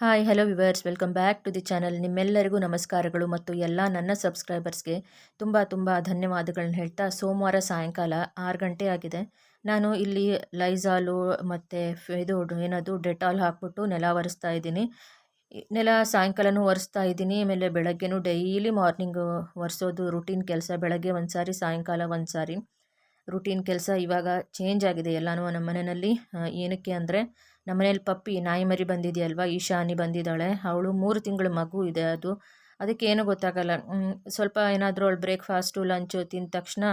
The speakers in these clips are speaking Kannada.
Hi hello viewers welcome back to the channel ನಿಮ್ಮೆಲ್ಲರಿಗೂ ನಮಸ್ಕಾರಗಳು ಮತ್ತು ಎಲ್ಲ ನನ್ನ ಸಬ್ಸ್ಕ್ರೈಬರ್ಸ್ಗೆ ತುಂಬ ತುಂಬ ಧನ್ಯವಾದಗಳನ್ನ ಹೇಳ್ತಾ ಸೋಮವಾರ ಸಾಯಂಕಾಲ ಆರು ಗಂಟೆ ಆಗಿದೆ. ನಾನು ಇಲ್ಲಿ ಲೈಝಾಲು ಮತ್ತು ಇದು ಏನದು ಡೆಟಾಲ್ ಹಾಕ್ಬಿಟ್ಟು ನೆಲ ಒರೆಸ್ತಾ ಇದ್ದೀನಿ. ನೆಲ ಸಾಯಂಕಾಲನೂ ಒರೆಸ್ತಾ ಇದ್ದೀನಿ. ಆಮೇಲೆ ಬೆಳಗ್ಗೆನೂ ಡೈಲಿ ಮಾರ್ನಿಂಗು ಒರೆಸೋದು ರುಟೀನ್ ಕೆಲಸ. ಬೆಳಗ್ಗೆ ಒಂದು ಸಾರಿ ಸಾಯಂಕಾಲ ಒಂದು ಸಾರಿ ರುಟೀನ್ ಕೆಲಸ ಇವಾಗ ಚೇಂಜ್ ಆಗಿದೆ ಎಲ್ಲನೂ ನಮ್ಮ ಮನೆಯಲ್ಲಿ. ಏನಕ್ಕೆ ಅಂದರೆ ನಮ್ಮ ಮನೇಲಿ ಪಪ್ಪಿ, ನಾಯಿ ಮರಿ ಬಂದಿದೆಯಲ್ವ, ಈಶಾನಿ ಬಂದಿದ್ದಾಳೆ. ಅವಳು ಮೂರು ತಿಂಗಳ ಮಗು ಇದೆ ಅದು. ಅದಕ್ಕೆ ಏನೂ ಗೊತ್ತಾಗಲ್ಲ ಸ್ವಲ್ಪ ಏನಾದರೂ ಅವಳು ಬ್ರೇಕ್ಫಾಸ್ಟು, ಲಂಚು ತಿಂದ ತಕ್ಷಣ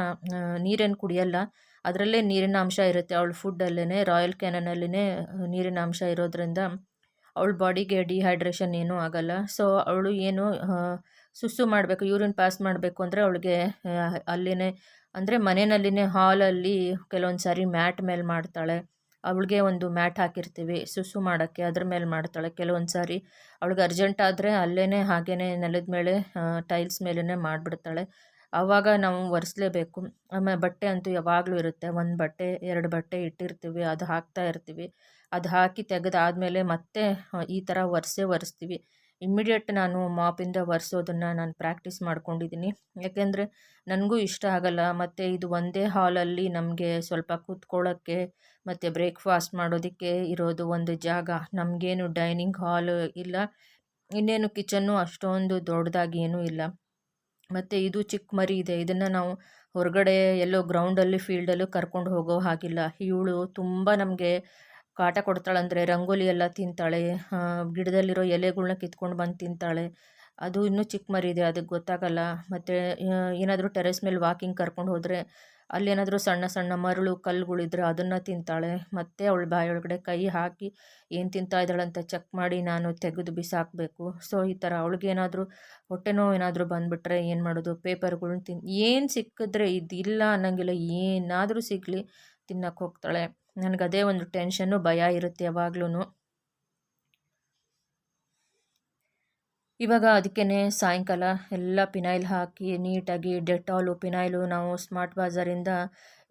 ನೀರೇನು ಕುಡಿಯಲ್ಲ. ಅದರಲ್ಲೇ ನೀರಿನ ಅಂಶ ಇರುತ್ತೆ. ಅವಳು ಫುಡ್ಡಲ್ಲೇ ರಾಯಲ್ ಕ್ಯಾನನಲ್ಲೇ ನೀರಿನ ಅಂಶ ಇರೋದ್ರಿಂದ ಅವಳ ಬಾಡಿಗೆ ಡಿಹೈಡ್ರೇಷನ್ ಏನೂ ಆಗಲ್ಲ. ಸೊ, ಅವಳು ಏನು ಸುಸ್ಸು ಮಾಡಬೇಕು, ಯೂರಿನ್ ಪಾಸ್ ಮಾಡಬೇಕು ಅಂದರೆ ಅವಳಿಗೆ ಅಲ್ಲಿನೇ, ಅಂದರೆ ಮನೆಯಲ್ಲಿನೇ ಹಾಲಲ್ಲಿ ಕೆಲವೊಂದು ಸಾರಿ ಮ್ಯಾಟ್ ಮೇಲೆ ಮಾಡ್ತಾಳೆ. ಅವಳಿಗೆ ಒಂದು ಮ್ಯಾಟ್ ಹಾಕಿರ್ತೀವಿ, ಸುಸು ಮಾಡೋಕ್ಕೆ, ಅದ್ರ ಮೇಲೆ ಮಾಡ್ತಾಳೆ. ಕೆಲವೊಂದು ಸಾರಿ ಅವಳಿಗೆ ಅರ್ಜೆಂಟ್ ಆದರೆ ಅಲ್ಲೇ ಹಾಗೇ ನೆಲದ ಮೇಲೆ ಟೈಲ್ಸ್ ಮೇಲೇ ಮಾಡಿಬಿಡ್ತಾಳೆ. ಆವಾಗ ನಾವು ಒರೆಸ್ಲೇಬೇಕು. ಆಮೇಲೆ ಬಟ್ಟೆ ಅಂತೂ ಯಾವಾಗಲೂ ಇರುತ್ತೆ. ಒಂದು ಬಟ್ಟೆ, ಎರಡು ಬಟ್ಟೆ ಇಟ್ಟಿರ್ತೀವಿ, ಅದು ಹಾಕ್ತಾ ಇರ್ತೀವಿ. ಅದು ಹಾಕಿ ತೆಗೆದಾದಮೇಲೆ ಮತ್ತೆ ಈ ಥರ ಒರೆಸೇ ಒರೆಸ್ತೀವಿ. ಇಮ್ಮಿಡಿಯೇಟ್ ನಾನು ಮಾಪಿಂದ ಒರೆಸೋದನ್ನು ನಾನು ಪ್ರಾಕ್ಟೀಸ್ ಮಾಡ್ಕೊಂಡಿದ್ದೀನಿ ಯಾಕೆಂದರೆ ನನಗೂ ಇಷ್ಟ ಆಗಲ್ಲ. ಮತ್ತು ಇದು ಒಂದೇ ಹಾಲಲ್ಲಿ ನಮಗೆ ಸ್ವಲ್ಪ ಕೂತ್ಕೊಳ್ಳೋಕ್ಕೆ ಮತ್ತು ಬ್ರೇಕ್ಫಾಸ್ಟ್ ಮಾಡೋದಕ್ಕೆ ಇರೋದು ಒಂದು ಜಾಗ. ನಮಗೇನು ಡೈನಿಂಗ್ ಹಾಲ್ ಇಲ್ಲ. ಇನ್ನೇನು ಕಿಚನ್ನು ಅಷ್ಟೊಂದು ದೊಡ್ಡದಾಗಿ ಏನೂ ಇಲ್ಲ. ಮತ್ತು ಇದು ಚಿಕ್ಕ ಮರಿ ಇದೆ. ಇದನ್ನು ನಾವು ಹೊರಗಡೆ ಎಲ್ಲೋ ಗ್ರೌಂಡಲ್ಲಿ ಫೀಲ್ಡಲ್ಲೂ ಕರ್ಕೊಂಡು ಹೋಗೋ ಹಾಗಿಲ್ಲ. ಇವಳು ತುಂಬ ನಮಗೆ ಕಾಟ ಕೊಡ್ತಾಳಂದರೆ ರಂಗೋಲಿ ಎಲ್ಲ ತಿಂತಾಳೆ ಗಿಡದಲ್ಲಿರೋ ಎಲೆಗಳ್ನ ಕಿತ್ಕೊಂಡು ಬಂದು ತಿಂತಾಳೆ. ಅದು ಇನ್ನೂ ಚಿಕ್ಕ ಮರಿ ಇದೆ ಅದಕ್ಕೆ ಗೊತ್ತಾಗಲ್ಲ. ಮತ್ತು ಏನಾದರೂ ಟೆರೆಸ್ ಮೇಲೆ ವಾಕಿಂಗ್ ಕರ್ಕೊಂಡು ಹೋದರೆ ಅಲ್ಲೇನಾದರೂ ಸಣ್ಣ ಸಣ್ಣ ಮರಳು, ಕಲ್ಲುಗಳಿದ್ರೆ ಅದನ್ನು ತಿಂತಾಳೆ. ಮತ್ತು ಅವಳು ಬಾಯೊಳಗಡೆ ಕೈ ಹಾಕಿ, ಏನು ತಿಂತಾ ಇದ್ದಾಳಂತ ಚೆಕ್ ಮಾಡಿ ನಾನು ತೆಗೆದು ಬಿಸಾಕಬೇಕು. ಸೊ, ಈ ಥರ ಅವಳಿಗೇನಾದರೂ ಹೊಟ್ಟೆ ನೋವು ಏನಾದರೂ ಬಂದುಬಿಟ್ರೆ ಏನು ಮಾಡೋದು? ಪೇಪರ್ಗಳನ್ನ ತಿನ್, ಏನು ಸಿಕ್ಕಿದ್ರೆ ಇದಿಲ್ಲ ಅನ್ನೋಂಗಿಲ್ಲ. ಏನಾದರೂ ಸಿಗಲಿ ತಿನ್ನಕ್ಕೆ ಹೋಗ್ತಾಳೆ. ನನಗೆ ಅದೇ ಒಂದು ಟೆನ್ಷನ್ನು ಭಯ ಇರುತ್ತೆ ಯಾವಾಗ್ಲೂ ಇವಾಗ ಅದಕ್ಕೇ ಸಾಯಂಕಾಲ ಎಲ್ಲ ಪಿನಾಯ್ಲ್ ಹಾಕಿ ನೀಟಾಗಿ ಡೆಟಾಲು ಪಿನಾಯ್ಲು ನಾವು ಸ್ಮಾರ್ಟ್ ಬಾಜಾರಿಂದ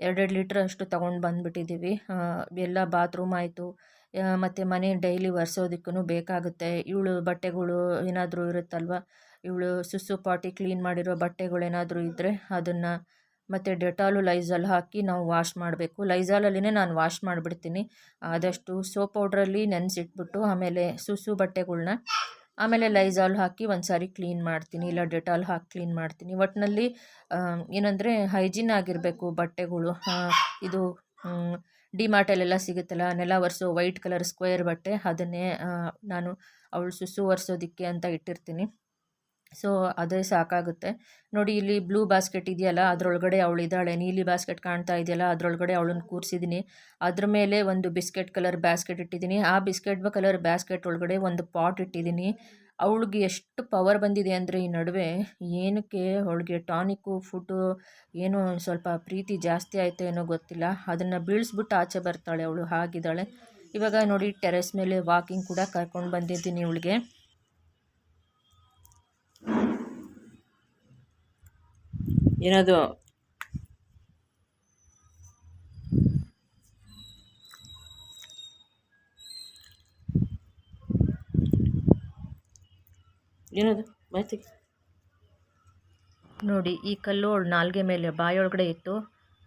ಎರಡೆರಡು ಲೀಟ್ರ್ ಅಷ್ಟು ತೊಗೊಂಡು ಬಂದುಬಿಟ್ಟಿದ್ದೀವಿ ಎಲ್ಲ ಬಾತ್ರೂಮ್ ಆಯಿತು. ಮತ್ತು ಮನೆ ಡೈಲಿ ಒರೆಸೋದಕ್ಕೂ ಬೇಕಾಗುತ್ತೆ. ಇವಳು ಬಟ್ಟೆಗಳು ಏನಾದರೂ ಇರುತ್ತಲ್ವ? ಇವಳು ಸುಸು ಪಾಟಿ ಕ್ಲೀನ್ ಮಾಡಿರೋ ಬಟ್ಟೆಗಳೇನಾದರೂ ಇದ್ದರೆ ಅದನ್ನು ಮತ್ತು ಡೆಟಾಲು ಲೈಝಾಲ್ ಹಾಕಿ ನಾವು ವಾಶ್ ಮಾಡಬೇಕು. ಲೈಝಾಲಲ್ಲಿನೇ ನಾನು ವಾಶ್ ಮಾಡಿಬಿಡ್ತೀನಿ. ಆದಷ್ಟು ಸೋಪ್ ಪೌಡ್ರಲ್ಲಿ ನೆನೆಸಿಟ್ಬಿಟ್ಟು ಆಮೇಲೆ ಸುಸು ಬಟ್ಟೆಗಳನ್ನ ಆಮೇಲೆ ಲೈಝಾಲ್ ಹಾಕಿ ಒಂದು ಸಾರಿ ಕ್ಲೀನ್ ಮಾಡ್ತೀನಿ. ಇಲ್ಲ ಡೆಟಾಲ್ ಹಾಕಿ ಕ್ಲೀನ್ ಮಾಡ್ತೀನಿ. ಒಟ್ಟಿನಲ್ಲಿ ಏನಂದರೆ ಹೈಜಿನ್ ಆಗಿರಬೇಕು ಬಟ್ಟೆಗಳು. ಇದು ಡಿಮಾರ್ಟಲ್ಲೆಲ್ಲ ಸಿಗುತ್ತಲ್ಲ, ನೆಲ ಒರೆಸೋ ವೈಟ್ ಕಲರ್ ಸ್ಕ್ವೇರ್ ಬಟ್ಟೆ, ಅದನ್ನೇ ನಾನು ಅವಳು ಸುಸು ಒರೆಸೋದಕ್ಕೆ ಅಂತ ಇಟ್ಟಿರ್ತೀನಿ. ಸೊ ಅದೇ ಸಾಕಾಗುತ್ತೆ. ನೋಡಿ, ಇಲ್ಲಿ ಬ್ಲೂ ಬಾಸ್ಕೆಟ್ ಇದೆಯಲ್ಲ, ಅದರೊಳಗಡೆ ಇದ್ದಾಳೆ. ನೀಲಿ ಬಾಸ್ಕೆಟ್ ಕಾಣ್ತಾ ಇದೆಯಲ್ಲ, ಅದರೊಳಗಡೆ ಅವಳನ್ನು ಕೂರಿಸಿದ್ದೀನಿ. ಅದ್ರ ಮೇಲೆ ಒಂದು ಬಿಸ್ಕೆಟ್ ಕಲರ್ ಬ್ಯಾಸ್ಕೆಟ್ ಇಟ್ಟಿದ್ದೀನಿ. ಆ ಬಿಸ್ಕೆಟ್ ಕಲರ್ ಬ್ಯಾಸ್ಕೆಟ್ ಒಳಗಡೆ ಒಂದು ಪಾಟ್ ಇಟ್ಟಿದ್ದೀನಿ. ಅವಳಿಗೆ ಎಷ್ಟು ಪವರ್ ಬಂದಿದೆ ಅಂದರೆ ಈ ನಡುವೆ ಏನಕ್ಕೆ ಅವಳಿಗೆ ಟಾನಿಕ್ಕು ಫುಡ್ಡು ಏನೋ ಸ್ವಲ್ಪ ಪ್ರೀತಿ ಜಾಸ್ತಿ ಆಯಿತು ಏನೋ ಗೊತ್ತಿಲ್ಲ. ಅದನ್ನು ಬೀಳಿಸ್ಬಿಟ್ಟು ಆಚೆ ಬರ್ತಾಳೆ ಅವಳು. ಹಾಗಿದ್ದಾಳೆ. ಇವಾಗ ನೋಡಿ ಟೆರೆಸ್ ಮೇಲೆ ವಾಕಿಂಗ್ ಕೂಡ ಕರ್ಕೊಂಡು ಬಂದಿದ್ದೀನಿ ಇವಳಿಗೆ. ಏನದು? ಏನದು? ಮಾಹಿತಿ? ನೋಡಿ, ಈ ಕಲ್ಲು ನಾಲ್ಗೆ ಮೇಲೆ ಬಾಯಿ ಒಳಗಡೆ ಇತ್ತು.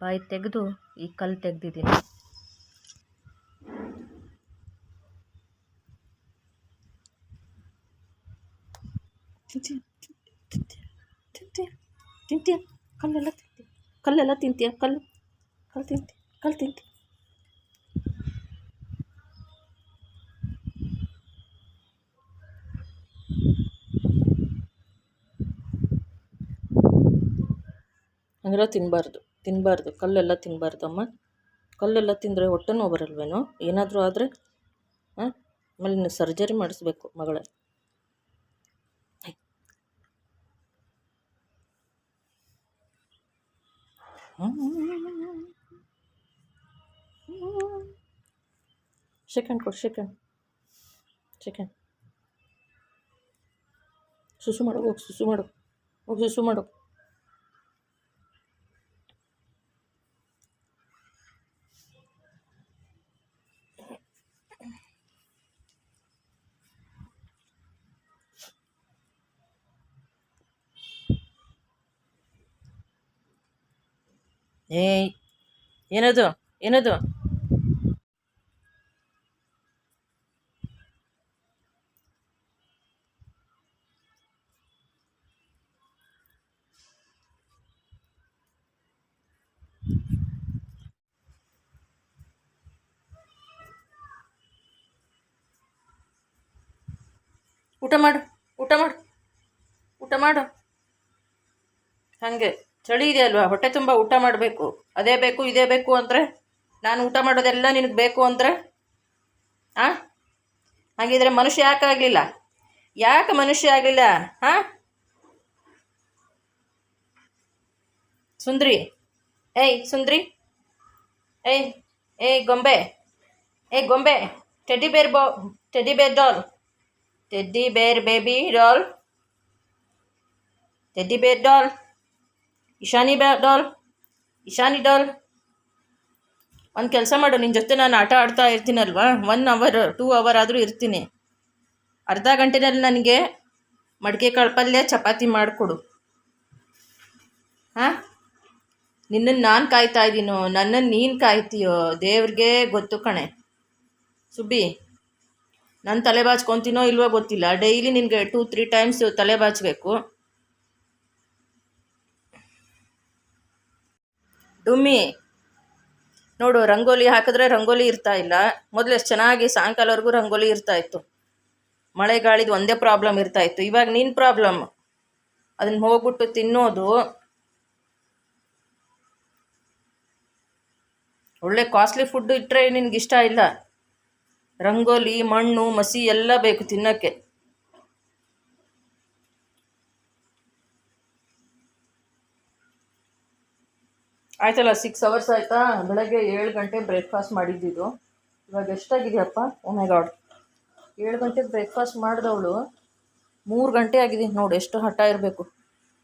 ಬಾಯಿ ತೆಗೆದು ಈ ಕಲ್ಲು ತೆಗೆದಿದ್ದೀನಿ ತಿಂತೀಯ ತಿಂತೀಯ ಕಲ್ಲೆಲ್ಲ ತಿಂತೀಯ ಕಲ್ಲೆಲ್ಲ ತಿಂತೀಯ? ಕಲ್ಲು. ಕಲ್ಲು ತಿಂತಿ ಕಲ್ಲು ತಿಂತಿ. ಹಂಗೆಲ್ಲ ತಿನ್ನಬಾರ್ದು ತಿನ್ನಬಾರ್ದು ಕಲ್ಲೆಲ್ಲ ತಿನ್ನಬಾರ್ದಮ್ಮ ಕಲ್ಲೆಲ್ಲ ತಿಂದರೆ ಹೊಟ್ಟೆ ನೋವು ಬರಲ್ವೇನೋ? ಏನಾದರೂ ಆದರೆ, ಹಾಂ? ಆಮೇಲೆ ಸರ್ಜರಿ ಮಾಡಿಸ್ಬೇಕು ಮಗಳ ಸೆಕೆಂಡ್ ಕೊಡು ಸೆಕೆಂಡ್ ಸೆಕೆಂಡ್ ಸುಸು ಮಾಡು ಹೋಗಿ ಸುಸು ಮಾಡು ಹೋಗಿ ಸುಸು ಮಾಡು ಏಯ್ ಏನದು ಏನದು? ಊಟ ಮಾಡು ಊಟ ಮಾಡು ಊಟ ಮಾಡು. ಹಾಗೆ. ಚಳಿ ಇದೆ ಅಲ್ವಾ? ಹೊಟ್ಟೆ ತುಂಬ ಊಟ ಮಾಡಬೇಕು. ಅದೇ ಬೇಕು, ಇದೇ ಬೇಕು ಅಂದರೆ ನಾನು ಊಟ ಮಾಡೋದೆಲ್ಲ ನಿನಗೆ ಬೇಕು ಅಂದರೆ, ಆ? ಹಾಗಿದ್ರೆ ಮನುಷ್ಯ ಯಾಕೆ ಆಗಲಿಲ್ಲ? ಯಾಕೆ ಮನುಷ್ಯ ಆಗಲಿಲ್ಲ? ಹಾಂ ಸುಂದ್ರಿ. ಏಯ್ ಸುಂದ್ರಿ. ಏಯ್ ಏಯ್, ಗೊಂಬೆ. ಏಯ್, ಗೊಂಬೆ. ಟೆಡ್ಡಿ ಬೇರ್ ಬಾ teddy bear doll teddy bear baby doll teddy bear doll Ishani ಬ್ಯಾ ಡಾಲ್, ಇಶಾನಿ ಡಾಲ್. ಒಂದು ಕೆಲಸ ಮಾಡು ನಿನ್ನ ಜೊತೆ ನಾನು ಆಟ ಆಡ್ತಾ ಇರ್ತೀನಲ್ವಾ? ಒನ್ ಅವರ್ ಟೂ ಅವರ್ ಆದರೂ ಇರ್ತೀನಿ. ಅರ್ಧ ಗಂಟೆನಲ್ಲಿ ನನಗೆ ಮಡಿಕೆ ಕಾಳು ಪಲ್ಯ, ಚಪಾತಿ ಮಾಡಿಕೊಡು. ಹಾಂ? ನಿನ್ನನ್ನು ನಾನು ಕಾಯ್ತಾ ಇದ್ದೀನೋ ನನ್ನನ್ನು ನೀನು ಕಾಯ್ತೀಯೋ? ದೇವ್ರಿಗೆ ಗೊತ್ತು ಕಣೆ. ಸುಬ್ಬಿ, ನಾನು ತಲೆ ಬಾಚ್ಕೊತೀನೋ ಇಲ್ವೋ ಗೊತ್ತಿಲ್ಲ. ಡೈಲಿ ನಿನಗೆ ಟೂ ತ್ರೀ ಟೈಮ್ಸ್ ತಲೆ ಬಾಚಬೇಕು. ಡುಮ್ಮಿ. ನೋಡು, ರಂಗೋಲಿ ಹಾಕಿದ್ರೆ ರಂಗೋಲಿ ಇರ್ತಾ ಇಲ್ಲ. ಮೊದಲು ಎಷ್ಟು ಚೆನ್ನಾಗಿ ಸಾಯಂಕಾಲವರೆಗೂ ರಂಗೋಲಿ ಇರ್ತಾ ಇತ್ತು. ಮಳೆ ಗಾಳಿದು ಒಂದೇ ಪ್ರಾಬ್ಲಮ್ ಇರ್ತಾ ಇತ್ತು. ಇವಾಗ ನಿನ್ನ ಪ್ರಾಬ್ಲಮ್ ಅದನ್ನ ಹೋಗ್ಬಿಟ್ಟು ತಿನ್ನೋದು. ಒಳ್ಳೆ ಕಾಸ್ಟ್ಲಿ ಫುಡ್ ಇಟ್ಟರೆ ನಿನ್ಗೆ ಇಷ್ಟ ಇಲ್ಲ. ರಂಗೋಲಿ, ಮಣ್ಣು, ಮಸಿ ಎಲ್ಲ ಬೇಕು ತಿನ್ನೋಕ್ಕೆ. ಆಯ್ತಲ್ಲ ಸಿಕ್ಸ್ ಅವರ್ಸ್ ಆಯ್ತಾ? ಬೆಳಗ್ಗೆ ಏಳು ಗಂಟೆ ಬ್ರೇಕ್ಫಾಸ್ಟ್ ಮಾಡಿದ್ದಿದ್ದು ಇವಾಗ ಎಷ್ಟಾಗಿದೆಯಪ್ಪ? ಓಮೆ ಗಾಡ್ ಏಳು ಗಂಟೆಗೆ ಬ್ರೇಕ್ಫಾಸ್ಟ್ ಮಾಡಿದವಳು, ಮೂರು ಗಂಟೆ ಆಗಿದೆ. ನೋಡು, ಎಷ್ಟು ಹಠ ಇರಬೇಕು.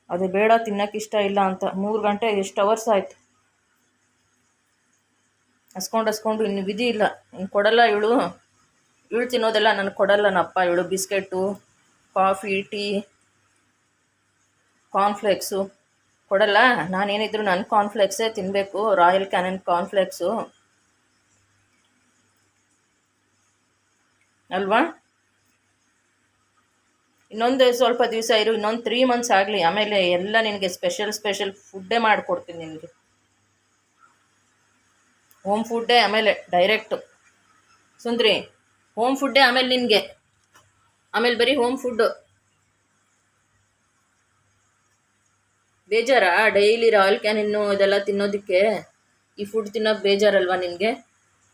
ಅದು ಬೇಡ, ತಿನ್ನೋಕೆ ಇಷ್ಟ ಇಲ್ಲ ಅಂತ. ಮೂರು ಗಂಟೆ, ಎಷ್ಟು ಅವರ್ಸ್ ಆಯ್ತು? ಹಸ್ಕೊಂಡು ಹಸ್ಕೊಂಡು ಇನ್ನು ವಿಧಿ ಇಲ್ಲ. ಇನ್ನು ಕೊಡಲ್ಲ ಇವಳು. ಇವಳು ತಿನ್ನೋದೆಲ್ಲ ನನಗೆ ಕೊಡಲ್ಲ ನಪ್ಪ. ಇವಳು ಬಿಸ್ಕೆಟ್ಟು ಕಾಫಿ, ಟೀ ಕಾರ್ನ್ಫ್ಲೇಕ್ಸು ಕೊಡಲ್ಲ. ನಾನೇನಿದ್ರು ನನ್ನ ಕಾರ್ನ್ಫ್ಲೆಕ್ಸೇ ತಿನ್ನಬೇಕು ರಾಯಲ್ ಕ್ಯಾನನ್ ಕಾರ್ನ್ಫ್ಲೆಕ್ಸು ಅಲ್ವಾ? ಇನ್ನೊಂದು ಸ್ವಲ್ಪ ದಿವಸ ಇರು, ಇನ್ನೊಂದು ತ್ರೀ ಮಂತ್ಸ್ ಆಗಲಿ, ಆಮೇಲೆ ಎಲ್ಲ ನಿನಗೆ ಸ್ಪೆಷಲ್ ಸ್ಪೆಷಲ್ ಫುಡ್ಡೇ ಮಾಡಿಕೊಡ್ತೀನಿ ನಿನಗೆ. ಹೋಮ್ ಫುಡ್ಡೇ ಆಮೇಲೆ ಡೈರೆಕ್ಟು ಸುಂದ್ರಿ ಹೋಮ್ ಫುಡ್ಡೇ ಆಮೇಲೆ ನಿನಗೆ. ಆಮೇಲೆ ಬರೀ ಹೋಮ್ ಫುಡ್ಡು ಬೇಜಾರಾ? ಡೈಲಿ ರಾಯಲ್ ಕ್ಯಾನಿನ್ನು ಇದೆಲ್ಲ ತಿನ್ನೋದಕ್ಕೆ ಈ ಫುಡ್ ತಿನ್ನೋಕೆ ಬೇಜಾರಲ್ವಾ ನಿನಗೆ?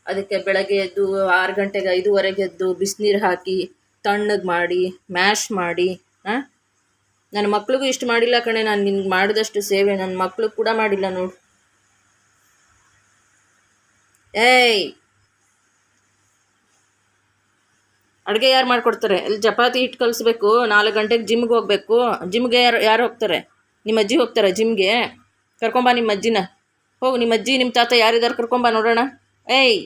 ಅದಕ್ಕೆ ಬೆಳಗ್ಗೆ ಎದ್ದು ಆರು ಗಂಟೆಗೆ ಐದೂವರೆಗೆ ಎದ್ದು ಬಿಸಿನೀರು ಹಾಕಿ, ತಣ್ಣಗೆ ಮಾಡಿ, ಮ್ಯಾಶ್ ಮಾಡಿ ಹಾಂ ನನ್ನ ಮಕ್ಳಿಗೂ ಇಷ್ಟು ಮಾಡಿಲ್ಲ ಕಣೆ, ನಾನು ನಿನ್ಗೆ ಮಾಡಿದಷ್ಟು ಸೇವೆ ನನ್ನ ಮಕ್ಳಿಗೆ ಕೂಡ ಮಾಡಿಲ್ಲ ನೋಡು. ಏಯ್! ಅಡುಗೆ ಯಾರು ಮಾಡಿಕೊಡ್ತಾರೆ? ಇಲ್ಲಿ ಚಪಾತಿ ಹಿಟ್ಟು ಕಲಿಸ್ಬೇಕು, ನಾಲ್ಕು ಗಂಟೆಗೆ ಜಿಮ್ಗೆ ಹೋಗ್ಬೇಕು, ಜಿಮ್ಗೆ ಯಾರು ಯಾರು ಹೋಗ್ತಾರೆ? ನಿಮ್ಮ ಅಜ್ಜಿ ಹೋಗ್ತಾರೆ ಜಿಮ್ಗೆ? ಕರ್ಕೊಂಬ ನಿಮ್ಮ ಅಜ್ಜಿನ. ಹೋಗು, ನಿಮ್ಮ ಅಜ್ಜಿ, ನಿಮ್ಮ ತಾತ ಯಾರಿದ್ದಾರೆ ಕರ್ಕೊಂಬ ನೋಡೋಣ. ಏಯ್!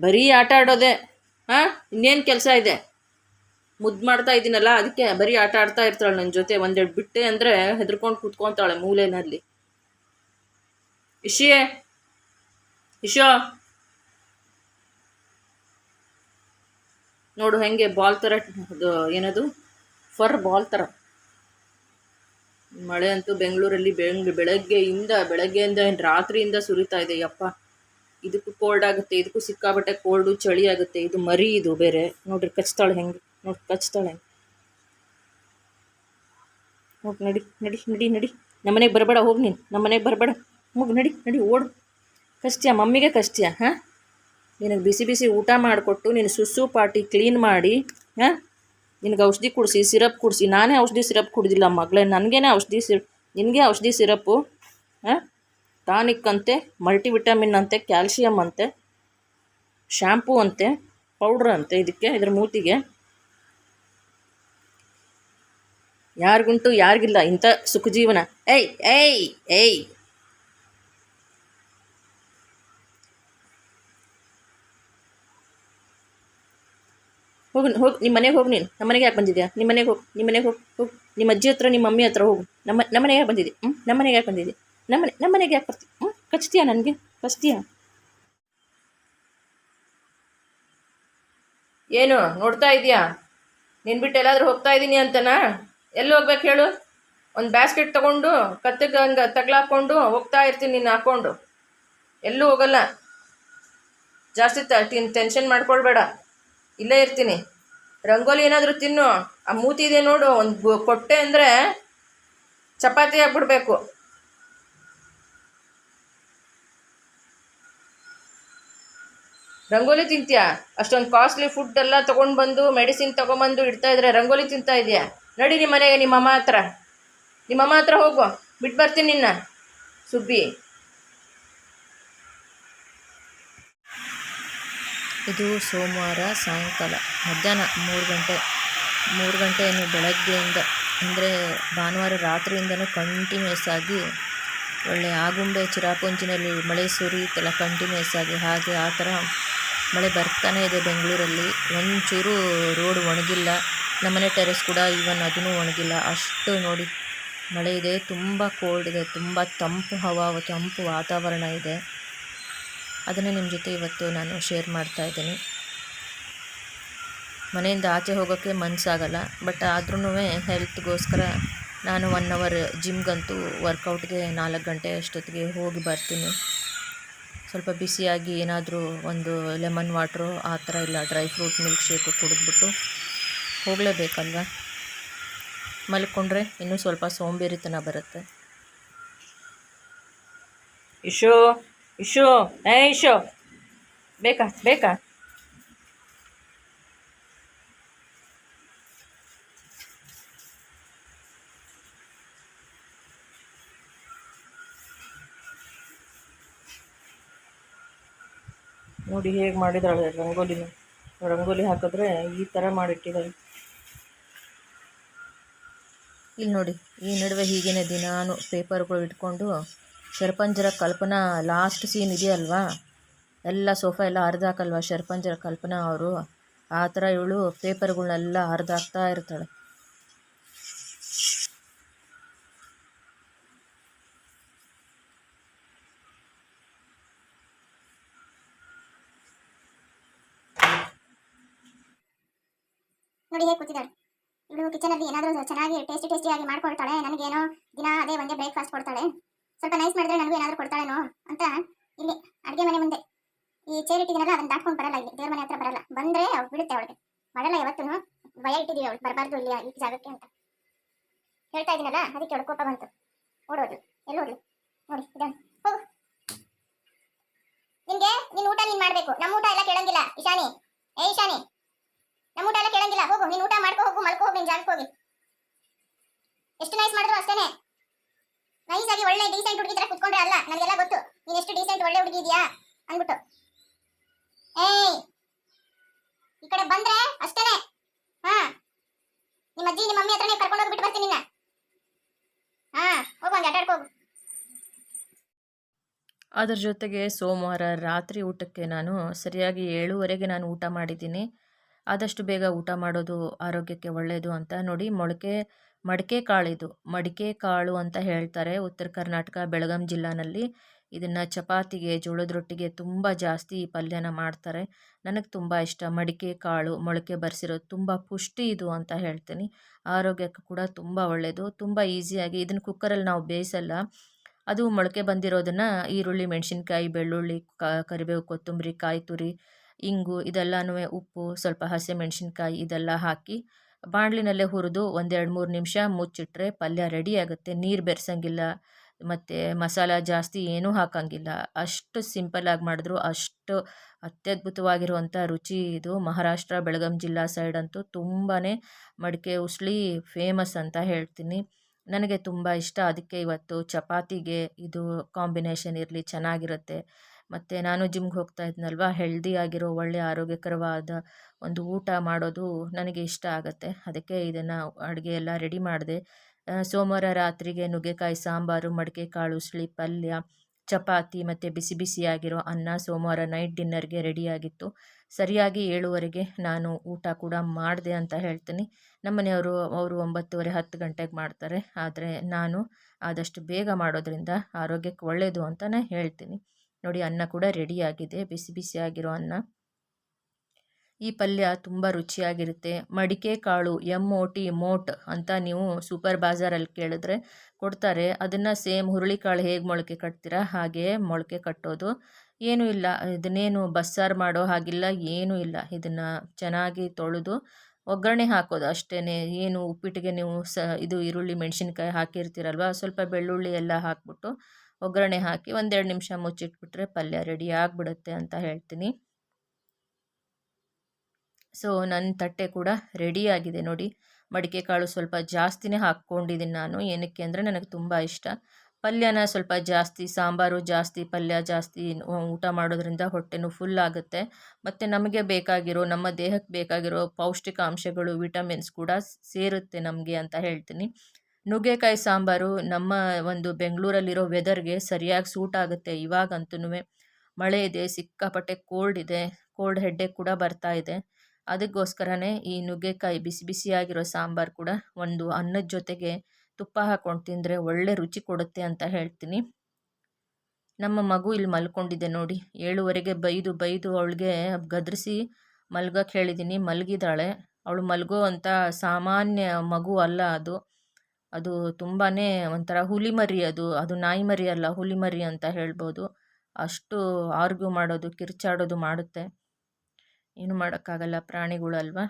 ಬರೀ ಆಟ ಆಡೋದೆ, ಹಾ? ಇನ್ನೇನು ಕೆಲಸ ಇದೆ? ಮುದ್ದು ಮಾಡ್ತಾ ಇದ್ದೀನಲ್ಲ ಅದಕ್ಕೆ ಬರೀ ಆಟ ಆಡ್ತಾ ಇರ್ತಾಳೆ ನನ್ನ ಜೊತೆ. ಒಂದೆರಡು ಬಿಟ್ಟೆ ಅಂದರೆ ಹೆದರ್ಕೊಂಡು ಕೂತ್ಕೊತಾಳೆ ಮೂಲೆನಲ್ಲಿ ಇಶಿಯೇ, ಇಶೋ. ನೋಡು, ಹೆಂಗೆ ಬಾಲ್ ಥರ ಏನದು? ಫರ್ ಬಾಲ್ ಥರ ಮಳೆ ಅಂತೂ ಬೆಂಗಳೂರಲ್ಲಿ ಬೆಂಗ್, ಬೆಳಗ್ಗೆಯಿಂದ ಬೆಳಗ್ಗೆಯಿಂದ ರಾತ್ರಿಯಿಂದ ಸುರಿತಾ ಇದೆ, ಯಪ್ಪ. ಇದಕ್ಕೂ ಕೋಲ್ಡ್ ಆಗುತ್ತೆ, ಇದಕ್ಕೂ ಸಿಕ್ಕಾಬಟ್ಟೆ ಕೋಲ್ಡು ಚಳಿ ಆಗುತ್ತೆ. ಇದು ಮರಿ ಇದು ಬೇರೆ. ನೋಡ್ರಿ, ಕಚ್ತಾಳೆ ಹೆಂಗೆ. ನೋಡಿ, ಕಚ್ತಾಳೆ ಹೆಂಗೆ. ಹೋಗಿ ನಡಿ ನಡಿ ನಡಿ ನಡಿ. ನಮ್ಮನೆಗೆ ಬರಬೇಡ, ಹೋಗಿ ನೀನು. ನಮ್ಮನೆಗೆ ಬರಬೇಡ. ಹೋಗಿ ನಡಿ ನಡಿ, ಓಡು. ಕಚ್ತೀಯ, ಮಮ್ಮಿಗೆ ಕಚ್ತೀಯ, ಹಾಂ? ನಿನಗೆ ಬಿಸಿ ಬಿಸಿ ಊಟ ಮಾಡಿಕೊಟ್ಟು, ನೀನು ಸುಸ್ಸು ಪಾಟಿ ಕ್ಲೀನ್ ಮಾಡಿ, ಹಾಂ? ನಿನಗೆ ಔಷಧಿ ಕುಡಿಸಿ ಸಿರಪ್ ಕುಡಿಸಿ, ನಾನೇ ಔಷಧಿ ಸಿರಪ್ ಕುಡಿದಿಲ್ಲ ಮಗಳೇ, ನನಗೇನೆ ಔಷಧಿ ಸಿರಪ್ ನಿನಗೆ ಔಷಧಿ ಸಿರಪ್ಪು ಟಾನಿಕ್ ಅಂತೆ ಮಲ್ಟಿವಿಟಮಿನ್ ಅಂತೆ ಕ್ಯಾಲ್ಶಿಯಮ್ ಅಂತೆ ಶ್ಯಾಂಪೂ ಅಂತೆ ಪೌಡ್ರ್ ಅಂತೆ ಇದಕ್ಕೆ, ಇದ್ರ ಮೂತಿಗೆ. ಯಾರಿಗುಂಟು ಯಾರಿಗಿಲ್ಲ, ಇಂಥ ಸುಖ ಜೀವನ ಏಯ್ ಏಯ್ ಏಯ್! ಹೋಗು, ಹೋಗಿ ನಿಮ್ಮ ಮನೆಗೆ ಹೋಗಿ ನೀನು. ನಮ್ಮ ಮನೆಗೆ ಯಾಕೆ ಬಂದಿದ್ಯಾ? ನಿಮ್ಮ ಮನೆಗೆ ಹೋಗಿ ನಿಮ್ಮ ಮನೆಗೆ ಹೋಗಿ ಹೋಗಿ. ನಿಮ್ಮ ಅಜ್ಜಿ ಹತ್ರ ನಿಮ್ಮ ಮಮ್ಮಿ ಹತ್ರ ಹೋಗು. ನಮ್ಮ ನಮ್ಮ ಮನೆಗೆ ಯಾಕೆ ಬಂದಿದ್ದೆ? ಹ್ಞೂ ನಮ್ಮ ಮನೆಗೆ ಯಾಕೆ ಬಂದಿದ್ದೆ? ನಮ್ಮ ಮನೆಗೆ ಯಾಕೆ ಬರ್ತೀವಿ ಹ್ಞೂ ಕಚ್ತೀಯಾ ನನಗೆ? ಕಚ್ತೀಯಾ? ಏನು, ನೋಡ್ತಾ ಇದೀಯಾ? ನೀನು ಬಿಟ್ಟು ಎಲ್ಲಾದರೂ ಹೋಗ್ತಾ ಇದ್ದೀನಿ ಅಂತನಾ? ಎಲ್ಲಿ ಹೋಗ್ಬೇಕು ಹೇಳು? ಒಂದು ಬ್ಯಾಸ್ಕೆಟ್ ತಗೊಂಡು, ಕತ್ತಿಗೆ ಹಂಗೆ ತಗ್ಲಾಕೊಂಡು ಹೋಗ್ತಾ ಇರ್ತೀನಿ ನೀನು ಹಾಕ್ಕೊಂಡು ಎಲ್ಲೂ ಹೋಗಲ್ಲ. ಜಾಸ್ತಿ ತ ಟೆನ್ಷನ್ ಮಾಡ್ಕೊಳ್ಬೇಡ. ಇಲ್ಲೇ ಇರ್ತೀನಿ. ರಂಗೋಲಿ ಏನಾದರೂ ತಿನ್ನು. ಆ ಮೂತಿ ಇದೆ ನೋಡು, ಒಂದು ಕೊಟ್ಟೆ ಅಂದರೆ ಚಪಾತಿ ಆಗ್ಬಿಡ್ಬೇಕು. ರಂಗೋಲಿ ತಿಂತೀಯಾ? ಅಷ್ಟೊಂದು ಕಾಸ್ಟ್ಲಿ ಫುಡ್ ಎಲ್ಲ ತೊಗೊಂಡು ಬಂದು ಮೆಡಿಸಿನ್ ತೊಗೊಂಬಂದು ಇಡ್ತಾ ಇದ್ರೆ ರಂಗೋಲಿ ತಿಂತಾ ಇದೆಯಾ? ನಡಿ ನಿಮ್ಮ ಮನೆಗೆ ನಿಮ್ಮ ಅಮ್ಮ ಹತ್ರ. ನಿಮ್ಮ ಅಮ್ಮ ಹತ್ರ ಹೋಗು. ಬಿಟ್ಟು ಬರ್ತೀನಿ ನಿನ್ನ. ಸುಬ್ಬಿ. ಇದು ಸೋಮವಾರ ಸಾಯಂಕಾಲ ಮಧ್ಯಾಹ್ನ ಮೂರು ಗಂಟೆ ಮೂರು ಗಂಟೆ ಏನು ಬೆಳಗ್ಗೆಯಿಂದ, ಅಂದರೆ ಭಾನುವಾರ ರಾತ್ರಿಯಿಂದನೂ ಕಂಟಿನ್ಯೂಸ್ ಆಗಿ ಒಳ್ಳೆ ಆಗುಂಬೆ ಚಿರಾಪುಂಜಿನಲ್ಲಿ ಮಳೆ ಸುರಿಯುತ್ತಲ್ಲ ಕಂಟಿನ್ಯೂಸ್ ಆಗಿ ಹಾಗೆ ಆ ಥರ ಮಳೆ ಬರ್ತಾನೆ ಇದೆ ಬೆಂಗಳೂರಲ್ಲಿ. ಒಂಚೂರು ರೋಡ್ ಒಣಗಿಲ್ಲ. ನಮ್ಮನೆ ಟೆರೆಸ್ ಕೂಡ ಈವನ್ ಅದೂ ಒಣಗಿಲ್ಲ. ಅಷ್ಟು ನೋಡಿ ಮಳೆ ಇದೆ. ತುಂಬ ಕೋಲ್ಡ್ ಇದೆ. ತುಂಬ ತಂಪು ಹವಾ ತಂಪು ವಾತಾವರಣ ಇದೆ. ಅದನ್ನೇ ನಿಮ್ಮ ಜೊತೆ ಇವತ್ತು ನಾನು ಶೇರ್ ಮಾಡ್ತಾ ಇದ್ದೀನಿ. ಮನೆಯಿಂದ ಆಚೆ ಹೋಗೋಕ್ಕೆ ಮನಸ್ಸಾಗಲ್ಲ ಬಟ್ ಆದ್ರೂ ಹೆಲ್ತ್ಗೋಸ್ಕರ ನಾನು ಒನ್ ಅವರ್ ಜಿಮ್ಗಂತೂ ವರ್ಕೌಟ್ಗೆ ನಾಲ್ಕು ಗಂಟೆ ಅಷ್ಟೊತ್ತಿಗೆ ಹೋಗಿ ಬರ್ತೀನಿ. ಸ್ವಲ್ಪ ಬಿಸಿಯಾಗಿ ಏನಾದರೂ ಒಂದು ಲೆಮನ್ ವಾಟ್ರು ಆ ಥರ ಇಲ್ಲ, ಡ್ರೈ ಫ್ರೂಟ್ ಮಿಲ್ಕ್ ಶೇಕು ಕುಡಿದ್ಬಿಟ್ಟು ಹೋಗಲೇಬೇಕಲ್ವ? ಮಲ್ಕೊಂಡ್ರೆ ಇನ್ನೂ ಸ್ವಲ್ಪ ಸೋಂಬೇರಿತನ ಬರುತ್ತೆ. ಇಶು. ಇಶು, ಏ ಇಶು. ಬೇಕಾ ಬೇಕಾ? ನೋಡಿ ಹೇಗೆ ಮಾಡಿದಾಳೆ ರಂಗೋಲಿನ ರಂಗೋಲಿ ಹಾಕಿದ್ರೆ ಈ ಥರ ಮಾಡಿಟ್ಟಿದ್ದಾಳೆ. ಇಲ್ಲಿ ನೋಡಿ, ಈ ನಡುವೆ ಹೀಗೇನೆ ದಿನಾನು ಪೇಪರ್ಗಳು ಇಟ್ಕೊಂಡು ಶರಪಂಜರ ಕಲ್ಪನಾ ಲಾಸ್ಟ್ ಸೀನ್ ಇದೆಯಲ್ವಾ? ಎಲ್ಲ ಸೋಫಾ ಎಲ್ಲ ಹರಿದಾಕಲ್ವಾ ಶರಪಂಜರ ಕಲ್ಪನಾ ಅವರು? ಆ ಥರ ಇವಳು ಪೇಪರ್ಗಳನ್ನೆಲ್ಲ ಹರಿದಾಕ್ತಾ ಇರ್ತಾಳೆ. ನೋಡಿ, ಹೇಗೆ ಕೂತಿದ್ದಾಳೆ? ಇವಳು ಕಿಚನಲ್ಲಿ ಏನಾದರೂ ಚೆನ್ನಾಗಿ ಟೇಸ್ಟಿ ಟೇಸ್ಟಿಯಾಗಿ ಮಾಡ್ಕೊಳ್ತಾಳೆ ನನಗೇನೋ ದಿನ ಅದೇ ಒಂದೇ ಬ್ರೇಕ್ಫಾಸ್ಟ್ ಕೊಡ್ತಾಳೆ. ಸ್ವಲ್ಪ ನೈಸ್ ಮಾಡಿದ್ರೆ ನನಗೂ ಏನಾದರೂ ಕೊಡ್ತಾಳೇನೋ ಅಂತ ಇಲ್ಲಿ ಅಡುಗೆ ಮನೆ ಮುಂದೆ. ಈ ಚೇರ್ ಇಟ್ಟಿದ್ದೀನಲ್ಲ, ಅದನ್ನ ದಾಟ್ಕೊಂಡು ಬರಲ್ಲ ಇಲ್ಲಿ. ದೇವ್ರ ಮನೆ ಹತ್ರ ಬರಲ್ಲ. ಬಂದ್ರೆ ಅವ್ಳು ಬಿಡುತ್ತೆ ಅವಳಿಗೆ. ಮಾಡಲ್ಲ ಯಾವತ್ತೂ ಭಯ ಇಟ್ಟಿದ್ದೀವಿ ಅವಳು. ಬರಬಾರ್ದು ಇಲ್ಲಿ ಈ ಜಾಗಕ್ಕೆ ಅಂತ. ಹೇಳ್ತಾ ಇದ್ದೀನಲ್ಲ, ಅದಕ್ಕೆ ಅವಳು ಕೋಪ ಬಂತು. ಓಡೋದು ಎಲ್ಲಿ ನೋಡಿ, ಇದನ್ನು. ಹೋಗು ನಿಮಗೆ ನಿನ್ನ ಊಟ ನೀನು ಮಾಡಬೇಕು. ನಮ್ಮ ಊಟ ಎಲ್ಲ ಕೇಳಂಗಿಲ್ಲ. ಇಶಾನಿ ಏ ಇಶಾನಿ ನಮ್ಮ ಊಟ ಎಲ್ಲ ಕೇಳಂಗಿಲ್ಲ. ಹೋಗು. ನೀನು ಊಟ ಮಾಡ್ಕೋ ಹೋಗು, ಮಲ್ಕೋ ಹೋಗಿ ನಿನ್ನ ಜಾಗಕ್ಕೆ ಹೋಗಿ. ಎಷ್ಟು ನೈಸ್ ಮಾಡಿದ್ರು ಅಷ್ಟೇನೆ. ನೈಸ್ ಆಗಿ ಒಳ್ಳೆ ಡೀಸೆಂಟ್ ಹುಡುಗಿ ತರ ಕುತ್ಕೊಂಡ್ರೆ ಅಲ್ಲ, ನನಗೆಲ್ಲ ಗೊತ್ತು. ನೀನ್ ಎಷ್ಟು ಡೀಸೆಂಟ್ ಒಳ್ಳೆ ಹುಡುಗಿ ಇದೆಯಾ? ಅಂದ್ಬಿಟ್ಟು. ಏಯ್, ಈ ಕಡೆ ಬಂದ್ರೆ ಅಷ್ಟೇನೆ. ಹಾ. ನಿಮ್ಮ ಅಜ್ಜಿ ನಿಮ್ಮ ಮಮ್ಮಿ ಹತ್ರನೇ ಕರ್ಕೊಂಡು ಹೋಗ್ಬಿಟ್ಟು ಬರ್ತೀನಿ ನಿನ್ನ. ಹಾ, ಹೋಗು ಹಂಗೆ ಆಟಾಡ್ಕೋ ಅದ್ರ ಜೊತೆಗೆ ಸೋಮವಾರ ರಾತ್ರಿ ಊಟಕ್ಕೆ ನಾನು ಸರಿಯಾಗಿ ಏಳುವರೆಗೆ ನಾನು ಊಟ ಮಾಡಿದ್ದೀನಿ. ಆದಷ್ಟು ಬೇಗ ಊಟ ಮಾಡೋದು ಆರೋಗ್ಯಕ್ಕೆ ಒಳ್ಳೆಯದು ಅಂತ ನೋಡಿ ಮೊಳಕೆ ಮಡಿಕೆ ಕಾಳಿದು ಮಡಿಕೆ ಕಾಳು ಅಂತ ಹೇಳ್ತಾರೆ ಉತ್ತರ ಕರ್ನಾಟಕ, ಬೆಳಗಾಂ ಜಿಲ್ಲಾನಲ್ಲಿ. ಇದನ್ನು ಚಪಾತಿಗೆ ಜೋಳದ ರೊಟ್ಟಿಗೆ ತುಂಬ ಜಾಸ್ತಿ ಈ ಪಲ್ಯನ ಮಾಡ್ತಾರೆ. ನನಗೆ ತುಂಬ ಇಷ್ಟ. ಮಡಿಕೆ ಕಾಳು, ಮೊಳಕೆ ಬರೆಸಿರೋದು ತುಂಬ ಪುಷ್ಟಿ ಇದು ಅಂತ ಹೇಳ್ತೀನಿ. ಆರೋಗ್ಯಕ್ಕೆ ಕೂಡ ತುಂಬ ಒಳ್ಳೆಯದು ತುಂಬ ಈಸಿಯಾಗಿ ಇದನ್ನು ಕುಕ್ಕರಲ್ಲಿ ನಾವು ಬೇಯಿಸಲ್ಲ. ಅದು ಮೊಳಕೆ ಬಂದಿರೋದನ್ನು ಈರುಳ್ಳಿ, ಮೆಣಸಿನ್ಕಾಯಿ, ಬೆಳ್ಳುಳ್ಳಿ ಕರಿಬೇವು, ಕೊತ್ತಂಬರಿ ಕಾಯಿ ತುರಿ ಇಂಗು ಇದೆಲ್ಲನೂ ಉಪ್ಪು, ಸ್ವಲ್ಪ ಹಸಿಮೆಣಸಿನ್ಕಾಯಿ ಇದೆಲ್ಲ ಹಾಕಿ ಬಾಣಲಿನಲ್ಲೇ ಹುರಿದು ಒಂದೆರಡು ಮೂರು ನಿಮಿಷ ಮುಚ್ಚಿಟ್ರೆ ಪಲ್ಯ ರೆಡಿ ಆಗುತ್ತೆ. ನೀರು ಬೆರೆಸಂಗಿಲ್ಲ, ಮತ್ತು ಮಸಾಲ ಜಾಸ್ತಿ ಏನೂ ಹಾಕಂಗಿಲ್ಲ. ಅಷ್ಟು ಸಿಂಪಲ್ಲಾಗಿ ಮಾಡಿದ್ರು, ಅಷ್ಟು ಅತ್ಯದ್ಭುತವಾಗಿರುವಂಥ ರುಚಿ ಇದು. ಮಹಾರಾಷ್ಟ್ರ, ಬೆಳಗಾಂ ಜಿಲ್ಲಾ ಸೈಡ್ ಅಂತೂ ತುಂಬಾ ಮಡಿಕೆ ಉಸ್ಲಿ ಫೇಮಸ್ ಅಂತ ಹೇಳ್ತೀನಿ. ನನಗೆ ತುಂಬ ಇಷ್ಟ. ಅದಕ್ಕೆ ಇವತ್ತು ಚಪಾತಿಗೆ ಇದು ಕಾಂಬಿನೇಷನ್ ಇರಲಿ, ಚೆನ್ನಾಗಿರುತ್ತೆ. ಮತ್ತು ನಾನು ಜಿಮ್ಗೆ ಹೋಗ್ತಾ ಇದ್ನಲ್ವ? ಹೆಲ್ದಿ ಆಗಿರೋ ಒಳ್ಳೆಯ ಆರೋಗ್ಯಕರವಾದ ಒಂದು ಊಟ ಮಾಡೋದು ನನಗೆ ಇಷ್ಟ ಆಗುತ್ತೆ. ಅದಕ್ಕೆ ಇದನ್ನು ಅಡುಗೆ ಎಲ್ಲ ರೆಡಿ ಮಾಡಿದೆ. ಸೋಮವಾರ ರಾತ್ರಿಗೆ ನುಗ್ಗೆಕಾಯಿ, ಸಾಂಬಾರು, ಮಡಿಕೆ ಕಾಳು ಉಸ್ಲಿ ಪಲ್ಯ, ಚಪಾತಿ ಮತ್ತು ಬಿಸಿ ಬಿಸಿಯಾಗಿರೋ ಅನ್ನ ಸೋಮವಾರ ನೈಟ್ ಡಿನ್ನರ್ಗೆ ರೆಡಿಯಾಗಿತ್ತು ಸರಿಯಾಗಿ ಏಳುವರೆಗೆ ನಾನು ಊಟ ಕೂಡ ಮಾಡಿದೆ ಅಂತ ಹೇಳ್ತೀನಿ. ನಮ್ಮ ಮನೆಯವರು, ಅವರು ಒಂಬತ್ತುವರೆ ಹತ್ತು ಗಂಟೆಗೆ ಮಾಡ್ತಾರೆ. ಆದರೆ ನಾನು ಆದಷ್ಟು ಬೇಗ ಮಾಡೋದ್ರಿಂದ ಆರೋಗ್ಯಕ್ಕೆ ಒಳ್ಳೆಯದು ಅಂತಲೇ ಹೇಳ್ತೀನಿ. ನೋಡಿ ಅನ್ನ ಕೂಡ ರೆಡಿಯಾಗಿದೆ ಬಿಸಿ ಬಿಸಿಯಾಗಿರೋ ಅನ್ನ. ಈ ಪಲ್ಯ ತುಂಬ ರುಚಿಯಾಗಿರುತ್ತೆ. ಮಡಿಕೆ ಕಾಳು ಎಂ ಒ ಟಿ, ಮೋಟ್ ಅಂತ ನೀವು ಸೂಪರ್ ಬಾಜಾರಲ್ಲಿ ಕೇಳಿದ್ರೆ ಕೊಡ್ತಾರೆ. ಅದನ್ನು ಸೇಮ್ ಹುರುಳಿಕಾಳು ಹೇಗೆ ಮೊಳಕೆ ಕಟ್ತೀರಾ ಹಾಗೆ ಮೊಳಕೆ ಕಟ್ಟೋದು. ಏನೂ ಇಲ್ಲ. ಇದನ್ನೇನು ಬಸ್ಸಾರು ಮಾಡೋ ಹಾಗಿಲ್ಲ, ಏನೂ ಇಲ್ಲ. ಇದನ್ನು ಚೆನ್ನಾಗಿ ತೊಳೆದು ಒಗ್ಗರಣೆ ಹಾಕೋದು ಅಷ್ಟೇ ಏನು ಉಪ್ಪಿಟ್ಟಿಗೆ ನೀವು ಸ ಇದು ಈರುಳ್ಳಿ, ಮೆಣಸಿನ್ಕಾಯಿ ಹಾಕಿರ್ತೀರಲ್ವ, ಸ್ವಲ್ಪ ಬೆಳ್ಳುಳ್ಳಿ ಎಲ್ಲ ಹಾಕ್ಬಿಟ್ಟು ಒಗ್ಗರಣೆ ಹಾಕಿ ಒಂದೆರಡು ನಿಮಿಷ ಮುಚ್ಚಿಟ್ಬಿಟ್ರೆ ಪಲ್ಯ ರೆಡಿ ಆಗಿಬಿಡುತ್ತೆ ಅಂತ ಹೇಳ್ತೀನಿ. ಸೊ ನನ್ನ ತಟ್ಟೆ ಕೂಡ ರೆಡಿಯಾಗಿದೆ ನೋಡಿ. ಮಡಿಕೆ ಕಾಳು ಸ್ವಲ್ಪ ಜಾಸ್ತಿನೇ ಹಾಕ್ಕೊಂಡಿದ್ದೀನಿ ನಾನು. ಏನಕ್ಕೆ ಅಂದರೆ ನನಗೆ ತುಂಬ ಇಷ್ಟ. ಪಲ್ಯನ ಸ್ವಲ್ಪ ಜಾಸ್ತಿ, ಸಾಂಬಾರು ಜಾಸ್ತಿ, ಪಲ್ಯ ಜಾಸ್ತಿ ಊಟ ಮಾಡೋದ್ರಿಂದ ಹೊಟ್ಟೆನೂ ಫುಲ್ ಆಗುತ್ತೆ. ಮತ್ತು ನಮಗೆ ಬೇಕಾಗಿರೋ, ನಮ್ಮ ದೇಹಕ್ಕೆ ಬೇಕಾಗಿರೋ ಪೌಷ್ಟಿಕಾಂಶಗಳು ವಿಟಮಿನ್ಸ್ ಕೂಡ ಸೇರುತ್ತೆ ನಮಗೆ ಅಂತ ಹೇಳ್ತೀನಿ. ನುಗ್ಗೆಕಾಯಿ ಸಾಂಬಾರು ನಮ್ಮ ಒಂದು ಬೆಂಗಳೂರಲ್ಲಿರೋ ವೆದರ್ಗೆ ಸರಿಯಾಗಿ ಸೂಟ್ ಆಗುತ್ತೆ. ಇವಾಗಂತೂ ಮಳೆ ಇದೆ, ಸಿಕ್ಕಾಪಟ್ಟೆ ಕೋಲ್ಡ್ ಇದೆ ಕೋಲ್ಡ್ ಹೆಡ್ಡೆ ಕೂಡ ಬರ್ತಾ ಇದೆ. ಅದಕ್ಕೋಸ್ಕರನೇ ಈ ನುಗ್ಗೆಕಾಯಿ ಬಿಸಿ ಬಿಸಿಯಾಗಿರೋ ಸಾಂಬಾರು ಕೂಡ ಒಂದು ಅನ್ನದ ಜೊತೆಗೆ ತುಪ್ಪ ಹಾಕ್ಕೊಂಡು ತಿಂದರೆ ಒಳ್ಳೆ ರುಚಿ ಕೊಡುತ್ತೆ ಅಂತ ಹೇಳ್ತೀನಿ. ನಮ್ಮ ಮಗು ಇಲ್ಲಿ ಮಲ್ಕೊಂಡಿದೆ ನೋಡಿ. ಏಳುವರೆಗೆ ಬೈದು ಬೈದು ಅವಳಿಗೆ ಗದ್ರಿಸಿ ಮಲ್ಗಕ್ಕೆ ಹೇಳಿದ್ದೀನಿ ಮಲಗಿದಾಳೆ. ಅವಳು ಮಲಗೋ ಅಂತ ಸಾಮಾನ್ಯ ಮಗು ಅಲ್ಲ ಅದು. ಅದು ತುಂಬಾ ಒಂಥರ ಹುಲಿ ಮರಿ ಅದು ಅದು ನಾಯಿ ಮರಿ ಅಲ್ಲ ಹುಲಿ ಮರಿ ಅಂತ ಹೇಳ್ಬೋದು. ಅಷ್ಟು ಆರ್ಗ್ಯೂ ಮಾಡೋದು, ಕಿರ್ಚಾಡೋದು ಮಾಡುತ್ತೆ. ಏನು ಮಾಡೋಕ್ಕಾಗಲ್ಲ ಪ್ರಾಣಿಗಳು ಅಲ್ವಾ